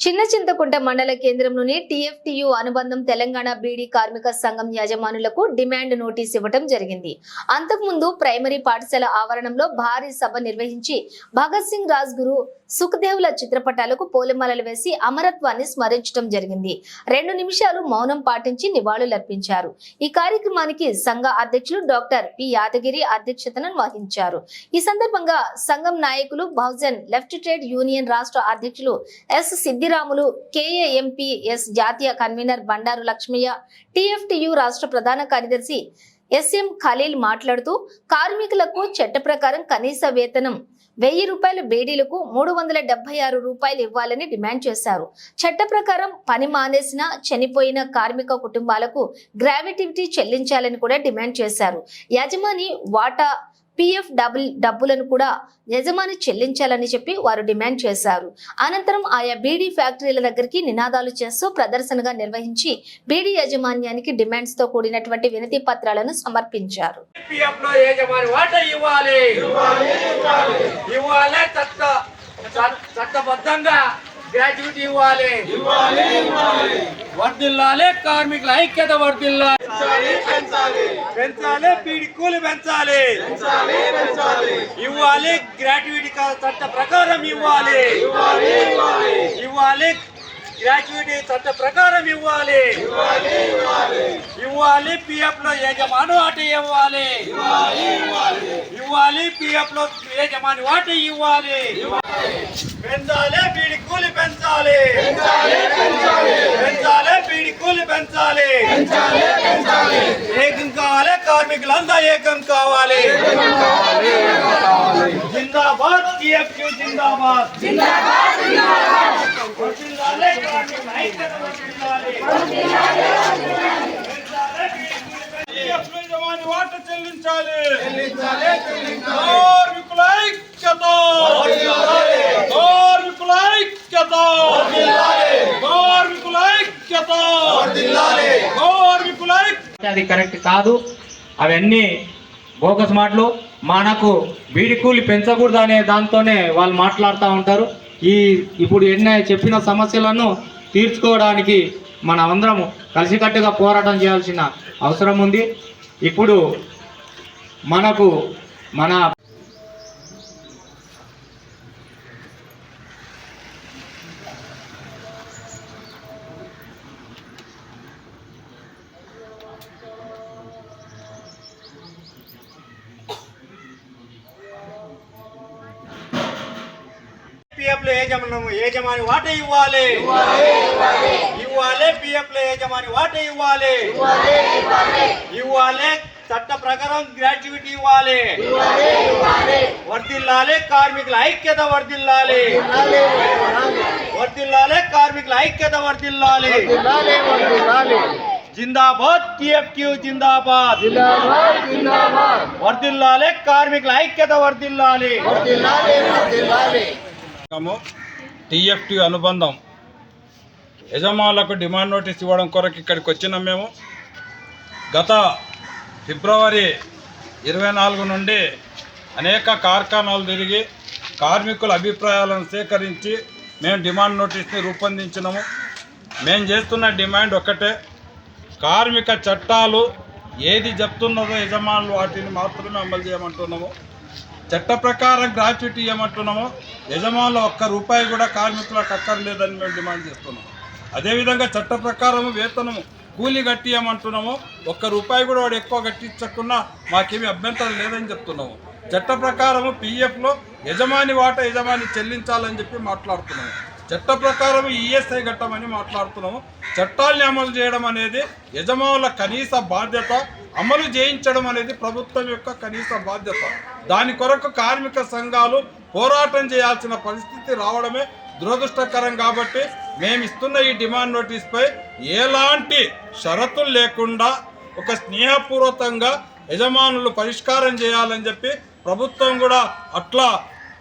చిన్న చింతకుంట మండల కేంద్రంలోని టీఎఫ్టీయు అనుబంధం తెలంగాణ బీడీ కార్మిక సంఘం యజమానులకు డిమాండ్ నోటీస్ ఇవ్వడం జరిగింది. అంతకుముందు ప్రైమరీ పాఠశాల ఆవరణంలో భారీ సభ నిర్వహించి భగత్ సింగ్ రాజ్ గురు సుఖదేవుల చిత్రపటాలకు పూలమాలలు వేసి అమరత్వాన్ని స్మరించడం జరిగింది. రెండు నిమిషాలు మౌనం పాటించి నివాళులర్పించారు. ఈ కార్యక్రమానికి సంఘ అధ్యక్షులు డాక్టర్ పి. యాదగిరి అధ్యక్షతను వహించారు. ఈ సందర్భంగా సంఘం నాయకులు బహుజన్ లెఫ్ట్ ట్రేడ్ యూనియన్ రాష్ట్ర అధ్యక్షులు ఎస్. సిద్దిరాములు కేఏఎంపిఎస్ జాతీయ కన్వీనర్ బండారు లక్ష్మయ్య టిఎఫ్టియు రాష్ట్ర ప్రధాన కార్యదర్శి ఎస్ఎం ఖలీల్ మాట్లాడుతూ కార్మికులకు చట్ట ప్రకారం కనీస వేతనం వెయ్యి రూపాయల బేడీలకు మూడు వందల డెబ్బై ఆరు రూపాయలు ఇవ్వాలని డిమాండ్ చేశారు. చట్ట ప్రకారం పని మానేసిన చనిపోయిన కార్మిక కుటుంబాలకు గ్రావిటివిటీ చెల్లించాలని కూడా డిమాండ్ చేశారు. యజమాని వాటా పిఎఫ్ డబుల్ డబ్బులను కూడా యజమాని చెల్లించాలని చెప్పి వారు డిమాండ్ చేశారు. అనంతరం ఆయా బీడీ ఫ్యాక్టరీల దగ్గరికి నినాదాలు చేస్తూ ప్రదర్శనగా నిర్వహించి బీడీ యాజమాన్యానికి డిమాండ్స్తో కూడినటువంటి వినతి పత్రాలను సమర్పించారు. చట్టబద్ధంగా గ్రాడ్యుయేట్ ఇవ్వాలి. వర్దిల్లాలి కార్మికుల ఐక్యత వర్దిల్లాలి పెంచాలి పీడి కూలి పెంచాలి. ఇవ్వాలి గ్రాడ్యుయేట్ చట్ట ప్రకారం ఇవ్వాలి. ఇవ్వాలి గ్రాడ్యుయేట్ చట్ట ప్రకారం ఇవ్వాలి. ఇవ్వాలి పిఎఫ్లో యజమాని వాట ఇవ్వాలి. ఇవ్వాలి పిఎఫ్లో యజమాని వాటి ఇవ్వాలి. పెంచాలి వీడి కూలి పెంచాలి. పెంచాలి వీడి కూలి పెంచాలి. ఏకం కావాలి కార్మికులంతా ఏకం కావాలి. వాట చెల్లించాలి కార్మికుల ఐక్యత కార్మికుల ఐక్యత కార్మికుల ఐక్యత కార్మికుల ఐక్యత అది కరెక్ట్ కాదు. అవన్నీ బోగస్ మాటలు. మనకు బీడి కూలి పెంచకూడదు అనే దాంతోనే వాళ్ళు మాట్లాడుతూ ఉంటారు. ఈ ఇప్పుడు ఎన్న చెప్పిన సమస్యలను తీర్చుకోవడానికి మన అందరం కలిసికట్టుగా పోరాటం చేయాల్సిన అవసరం ఉంది. ఇప్పుడు మనకు మన పిఎఫ్లో యజమాని యజమాని వాట ఇవ్వాలి. ఇవ్వాలి పిఎఫ్లో యజమాని వాట ఇవ్వాలి. ఇవ్వాలి చట్ట ప్రకారం గ్రాడ్యుయేట్ ఇవ్వాలి. వర్దిల్లాలి కార్మికుల ఐక్యత వర్దిల్లాలి వర్దిల్లాలి కార్మికుల ఐక్యత వర్దిల్లాలి జిందాబాద్ టిఎఫ్క్యూ జిందాబాద్. వర్దిల్లాలి కార్మికుల ఐక్యత వర్దిల్లాలి సంఘము టీఎఫ్టీ అనుబంధం యజమానులకు డిమాండ్ నోటీస్ ఇవ్వడం కొరకు ఇక్కడికి వచ్చినాం మేము. గత ఫిబ్రవరి ఇరవై నాలుగు నుండి అనేక కార్ఖానాలు తిరిగి కార్మికుల అభిప్రాయాలను సేకరించి మేము డిమాండ్ నోటీస్ని రూపొందించినాము. మేము చేస్తున్న డిమాండ్ ఒక్కటే కార్మిక చట్టాలు ఏది చెప్తున్నదో యజమానులు వాటిని మాత్రమే అమలు చేయమంటున్నాము. చట్ట ప్రకారం గ్రాట్యుటీ ఇవ్వమంటున్నాము యజమానులు ఒక్క రూపాయి కూడా కార్మికులకు అక్కర్లేదని మేము డిమాండ్ చేస్తున్నాము అదేవిధంగా చట్ట ప్రకారం వేతనము కూలి కట్టియమంటున్నాము ఒక్క రూపాయి కూడా వాడు ఎక్కువ కట్టించకుండా మాకేమీ అభ్యంతరం లేదని చెప్తున్నాము. చట్ట ప్రకారము పిఎఫ్లో యజమాని వాట యజమాని చెల్లించాలని చెప్పి మాట్లాడుతున్నాము. చట్ట ప్రకారం ఈఎస్ఐ ఘట్టమని మాట్లాడుతున్నాము. చట్టాల్ని అమలు చేయడం అనేది యజమానుల కనీస బాధ్యత అమలు చేయించడం అనేది ప్రభుత్వం యొక్క కనీస బాధ్యత. దాని కొరకు కార్మిక సంఘాలు పోరాటం చేయాల్సిన పరిస్థితి రావడమే దురదృష్టకరం కాబట్టి మేము ఇస్తున్న ఈ డిమాండ్ నోటీస్పై ఎలాంటి షరతులు లేకుండా ఒక స్నేహపూర్వకంగా యజమానులు పరిష్కారం చేయాలని చెప్పి ప్రభుత్వం కూడా అట్లా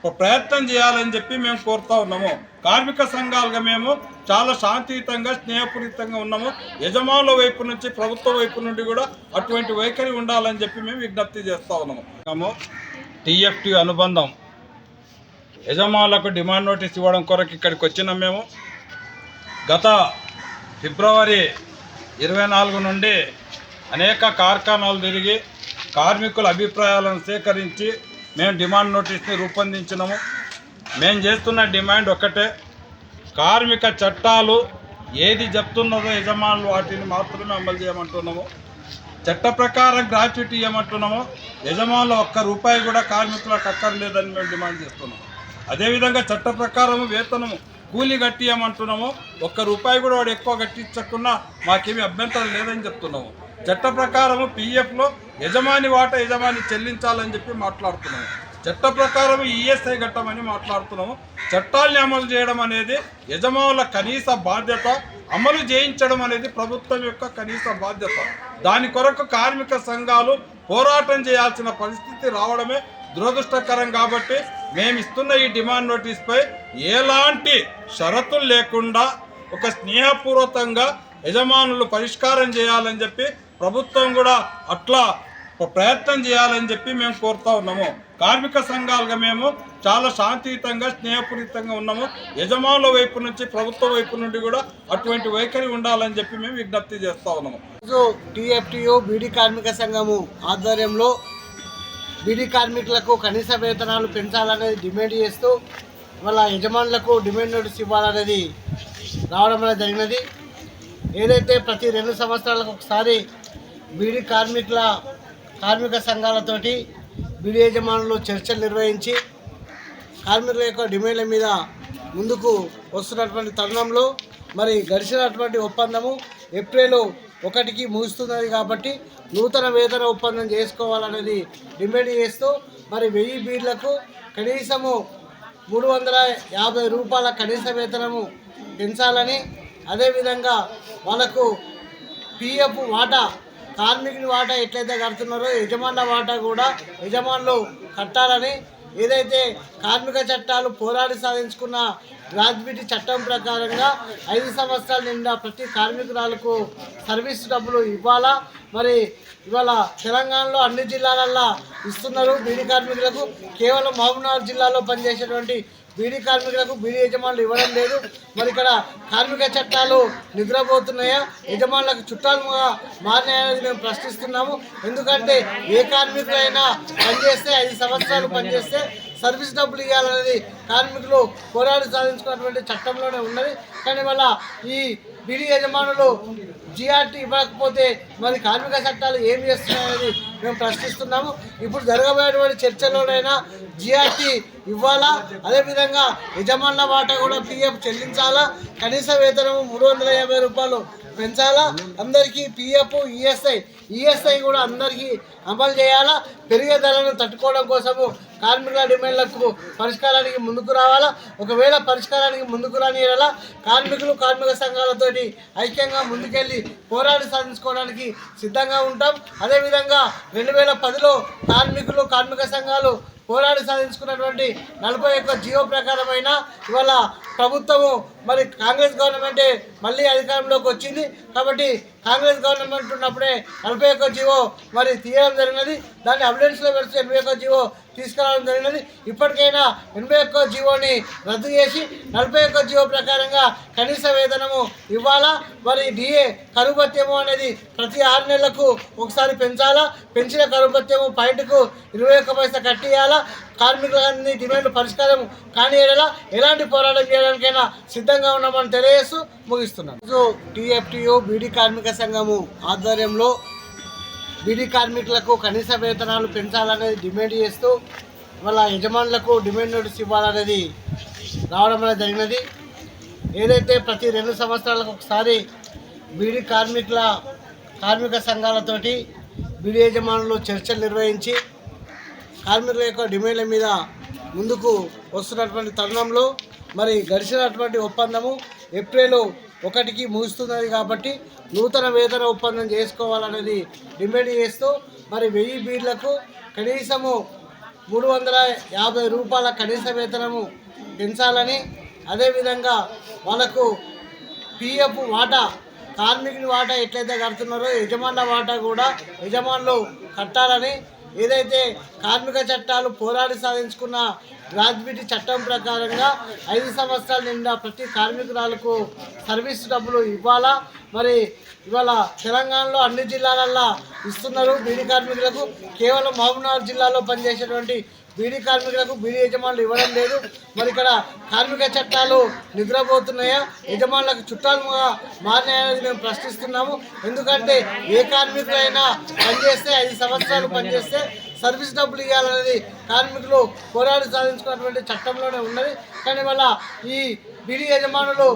ఒక ప్రయత్నం చేయాలని చెప్పి మేము కోరుతా ఉన్నాము. కార్మిక సంఘాలుగా మేము చాలా శాంతియుతంగా స్నేహపూరితంగా ఉన్నాము. యజమానుల వైపు నుంచి ప్రభుత్వ వైపు నుండి కూడా అటువంటి వైఖరి ఉండాలని చెప్పి మేము విజ్ఞప్తి చేస్తా ఉన్నాము. టీఎఫ్టీ అనుబంధం. యజమానులకు డిమాండ్ నోటీస్ ఇవ్వడం కొరకు ఇక్కడికి వచ్చినాం మేము. గత ఫిబ్రవరి ఇరవై నాలుగు నుండి అనేక కార్ఖానాలు తిరిగి కార్మికుల అభిప్రాయాలను సేకరించి మేము డిమాండ్ నోటీస్ని రూపొందించినాము. మేము చేస్తున్న డిమాండ్ ఒకటే కార్మిక చట్టాలు ఏది చెప్తున్నదో యజమానులు వాటిని మాత్రమే అమలు చేయమంటున్నాము. చట్ట ప్రకారం గ్రాట్యుటీ ఇవ్వమంటున్నాము. యజమానులు ఒక్క రూపాయి కూడా కార్మికులకు అక్కర్లేదని మేము డిమాండ్ చేస్తున్నాము. అదేవిధంగా చట్ట ప్రకారం వేతనము కూలీ కట్టియమంటున్నాము ఒక్క రూపాయి కూడా వాడు ఎక్కువ కట్టించకున్నా మాకేమీ అభ్యంతరం లేదని చెప్తున్నాము. చట్ట ప్రకారము పీఎఫ్లో యజమాని వాట యజమాని చెల్లించాలని చెప్పి మాట్లాడుతున్నాము. చట్ట ప్రకారం ఈఎస్ఐ ఘట్టమని మాట్లాడుతున్నాము. చట్టాల్ని అమలు చేయడం అనేది యజమానుల కనీస బాధ్యత అమలు చేయించడం అనేది ప్రభుత్వం యొక్క కనీస బాధ్యత. దాని కొరకు కార్మిక సంఘాలు పోరాటం చేయాల్సిన పరిస్థితి రావడమే దురదృష్టకరం కాబట్టి మేము ఇస్తున్న ఈ డిమాండ్ నోటీస్పై ఎలాంటి షరతులు లేకుండా ఒక స్నేహపూర్వకంగా యజమానులు పరిష్కారం చేయాలని చెప్పి ప్రభుత్వం కూడా అట్లా ప్రయత్నం చేయాలని చెప్పి మేము కోరుతా ఉన్నాము. కార్మిక సంఘాలుగా మేము చాలా శాంతియుతంగా స్నేహపూరితంగా ఉన్నాము. యజమానుల వైపు నుంచి ప్రభుత్వ వైపు నుండి కూడా అటువంటి వైఖరి ఉండాలని చెప్పి మేము విజ్ఞప్తి చేస్తా ఉన్నాము. ఈరోజు టీఎఫ్టీయు బీడీ కార్మిక సంఘము ఆధ్వర్యంలో బీడీ కార్మికులకు కనీస వేతనాలు పెంచాలనేది డిమాండ్ చేస్తూ వాళ్ళ యజమానులకు డిమాండ్ నోటీస్ ఇవ్వాలనేది రావడం అనేది జరిగినది. ఏదైతే ప్రతి రెండు సంవత్సరాలకు ఒకసారి బీడీ కార్మికుల కార్మిక సంఘాలతోటి బీడీ యజమానులు చర్చలు నిర్వహించి కార్మికుల యొక్క డిమాండ్ల మీద ముందుకు వస్తున్నటువంటి తరుణంలో మరి గడిచినటువంటి ఒప్పందము ఏప్రిల్ ఒకటికి ముగుస్తున్నది కాబట్టి నూతన వేతన ఒప్పందం చేసుకోవాలనేది డిమాండ్ చేస్తూ మరి వెయ్యి బీడ్లకు కనీసము మూడు వందల యాభై రూపాయల కనీస వేతనము పెంచాలని అదేవిధంగా వాళ్ళకు పిఎఫ్ వాటా కార్మికుని వాటా ఎట్లయితే కడుతున్నారో యజమానుల వాటా కూడా యజమానులు కట్టాలని ఏదైతే కార్మిక చట్టాలు పోరాడి సాధించుకున్న గ్రాడ్యుయేటీ చట్టం ప్రకారంగా ఐదు సంవత్సరాల నిండా ప్రతి కార్మికురాలకు సర్వీస్ డబ్బులు ఇవ్వాలా? మరి ఇవాళ తెలంగాణలో అన్ని జిల్లాలల్లో ఇస్తున్నారు బీడీ కార్మికులకు. కేవలం మహబూబ్నగర్ జిల్లాలో పనిచేసేటువంటి బీడీ కార్మికులకు బీడీ యజమానులు ఇవ్వడం లేదు. మరి ఇక్కడ కార్మిక చట్టాలు నిద్రపోతున్నాయా? యజమానులకు చుట్టాలుగా మారినాయనేది మేము ప్రశ్నిస్తున్నాము. ఎందుకంటే ఏ కార్మికులైనా పనిచేస్తే ఐదు సంవత్సరాలు పనిచేస్తే సర్వీస్ డబ్బులు ఇవ్వాలనేది కార్మికులు పోరాడి సాధించుకున్నటువంటి చట్టంలోనే ఉన్నది. కానీ మళ్ళీ ఈ బీడీ యజమానులు జిఆర్టీ ఇవ్వకపోతే మరి కార్మిక చట్టాలు ఏం చేస్తున్నాయని మేము ప్రశ్నిస్తున్నాము. ఇప్పుడు జరగబోయేటువంటి చర్చలోనైనా జిఆర్టీ ఇవ్వాలా? అదేవిధంగా యజమానుల వాటా కూడా పిఎఫ్ చెల్లించాలా? కనీస వేతనము మూడు వందల యాభై రూపాయలు పెంచాలా? అందరికీ పిఎఫ్ ఈఎస్ఐ ఈఎస్ఐ కూడా అందరికీ అమలు చేయాలా? పెరిగే ధరలను తట్టుకోవడం కోసము కార్మికుల డిమాండ్లకు పరిష్కారానికి ముందుకు రావాలా? ఒకవేళ పరిష్కారానికి ముందుకు రాని ఎలా కార్మికులు కార్మిక సంఘాలతో ఐక్యంగా ముందుకెళ్ళి పోరాడి సాధించుకోవడానికి సిద్ధంగా ఉంటాం. అదేవిధంగా రెండు వేల పదిలో కార్మికులు కార్మిక సంఘాలు పోరాడి సాధించుకున్నటువంటి నలభై యొక్క జియో ప్రకారమైన ఇవాళ ప్రభుత్వము మరి కాంగ్రెస్ గవర్నమెంటే మళ్ళీ అధికారంలోకి వచ్చింది. కాబట్టి కాంగ్రెస్ గవర్నమెంట్ ఉన్నప్పుడే నలభై ఒక్క జీవో మరి తీయడం జరిగినది. దాన్ని అవిడెన్స్లో పెడితే ఎనభై ఒక్క జీవో తీసుకురావడం జరిగినది. ఇప్పటికైనా ఎనభై ఒక్క జీవోని రద్దు చేసి నలభై ఒక్క జీవో ప్రకారంగా కనీస వేతనము ఇవ్వాలా? మరి డిఏ కరువు భత్యము అనేది ప్రతి ఆరు నెలలకు ఒకసారి పెంచాలా? పెంచిన కరువు భత్యము పాయింట్కు ఇరవై ఒక్క పైసా కట్టియాలా కార్మికులన్నీ డిమాండ్ పరిష్కారం కానీ ఎలా ఎలాంటి పోరాటం చేయడానికైనా సిద్ధంగా ఉన్నామని తెలియజేస్తూ ముగిస్తున్నాను. ఈరోజు టీఎఫ్టీయు బీడీ కార్మిక సంఘము ఆధ్వర్యంలో బీడీ కార్మికులకు కనీస వేతనాలు పెంచాలనేది డిమాండ్ చేస్తూ వాళ్ళ యజమానులకు డిమాండ్ నోటీస్ ఇవ్వాలనేది రావడం అనేది జరిగినది. ఏదైతే ప్రతి రెండు సంవత్సరాలకు ఒకసారి బీడీ కార్మికుల కార్మిక సంఘాలతోటి బీడీ యజమానులు చర్చలు నిర్వహించి కార్మికుల యొక్క డిమాండ్ల మీద ముందుకు వస్తున్నటువంటి తరుణంలో మరి గడిచినటువంటి ఒప్పందము ఏప్రిల్ ఒకటికి ముగుస్తున్నది కాబట్టి నూతన వేతన ఒప్పందం చేసుకోవాలనేది డిమాండ్ చేస్తూ మరి వెయ్యి బీడ్లకు కనీసము మూడు వందల యాభై రూపాయల కనీస వేతనము పెంచాలని అదేవిధంగా వాళ్ళకు పిఎఫ్ వాటా కార్మికుని వాటా ఎట్లయితే కడుతున్నారో యజమానుల వాటా కూడా యజమానులు కట్టాలని ఏదైతే కార్మిక చట్టాలు పోరాడి సాధించుకున్న గ్రాడ్యుయేట్ చట్టం ప్రకారంగా ఐదు సంవత్సరాల నిండా ప్రతి కార్మికురాలకు సర్వీస్ డబ్బులు ఇవ్వాలా? మరి ఇవాళ తెలంగాణలో అన్ని జిల్లాలల్లో ఇస్తున్నారు బీడీ కార్మికులకు. కేవలం మహబూబ్నగర్ జిల్లాలో పనిచేసేటువంటి బీడీ కార్మికులకు బీడీ యజమానులు ఇవ్వడం లేదు. మరి ఇక్కడ కార్మిక చట్టాలు నిద్రపోతున్నాయా? యజమానులకు చుట్టాలుగా మారినాయనేది మేము ప్రశ్నిస్తున్నాము. ఎందుకంటే ఏ కార్మికులైనా పనిచేస్తే ఐదు సంవత్సరాలు పనిచేస్తే సర్వీస్ డబ్బులు ఇవ్వాలనేది కార్మికులు పోరాడి సాధించుకున్నటువంటి చట్టంలోనే ఉన్నది. కానీ వాళ్ళ ఈ బీడీ యజమానులు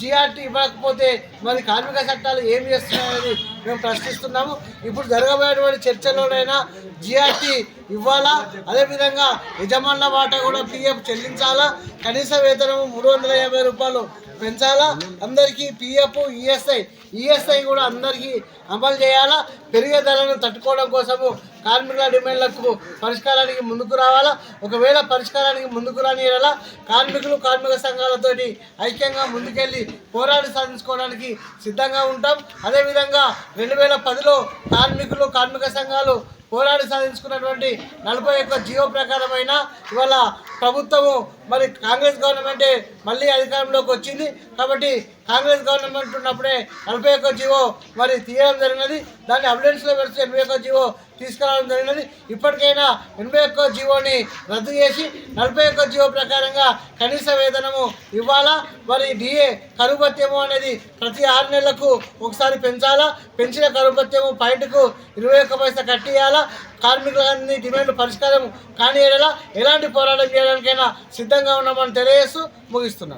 జిఆర్టీ ఇవ్వకపోతే మరి కార్మిక చట్టాలు ఏం చేస్తున్నాయనేది మేము ప్రశ్నిస్తున్నాము. ఇప్పుడు జరగబోయేటువంటి చర్చలోనైనా జిఆర్టీ ఇవ్వాలా? అదేవిధంగా యజమానుల వాటా కూడా పిఎఫ్ చెల్లించాలా? కనీస వేతనము మూడు వందల యాభై రూపాయలు పెంచాలా? అందరికీ పిఎఫ్ ఈఎస్ఐ ఈఎస్ఐ కూడా అందరికీ అమలు చేయాలా? పెరిగే ధరలను తట్టుకోవడం కోసము కార్మికుల డిమాండ్లకు పరిష్కారానికి ముందుకు రావాలా? ఒకవేళ పరిష్కారానికి ముందుకు రాని ఎలా కార్మికులు కార్మిక సంఘాలతోటి ఐక్యంగా ముందుకెళ్ళి పోరాడి సాధించుకోవడానికి సిద్ధంగా ఉంటాం. అదేవిధంగా రెండు వేల పదిలో కార్మికులు కార్మిక సంఘాలు పోరాడి సాధించుకున్నటువంటి నలభై ఒక్క జియో ప్రకారమైన ఇవాళ ప్రభుత్వము మరి కాంగ్రెస్ గవర్నమెంటే మళ్ళీ అధికారంలోకి వచ్చింది. కాబట్టి కాంగ్రెస్ గవర్నమెంట్ ఉన్నప్పుడే నలభై ఒక్క జీవో మరి తీయడం జరిగినది. దాన్ని అవిడెన్స్లో పెడితే ఎనభై ఒక్క జీవో తీసుకురావడం జరిగినది. ఇప్పటికైనా ఎనభై ఒక్క జీవోని రద్దు చేసి నలభై ఒక్క జీవో ప్రకారంగా కనీస వేతనము ఇవ్వాలా? మరి డిఏ కరువు భత్యము అనేది ప్రతి ఆరు నెలలకు ఒకసారి పెంచాలా? పెంచిన కరువు భత్యము పాయింట్కు ఇరవై ఒక్క పైసా కట్టియాలా కార్మికులన్నీ డిమాండ్ పరిష్కారం కానియడలా ఎలాంటి పోరాటం చేయడానికైనా సిద్ధంగా ఉన్నామని తెలియజేస్తూ ముగిస్తున్నాను.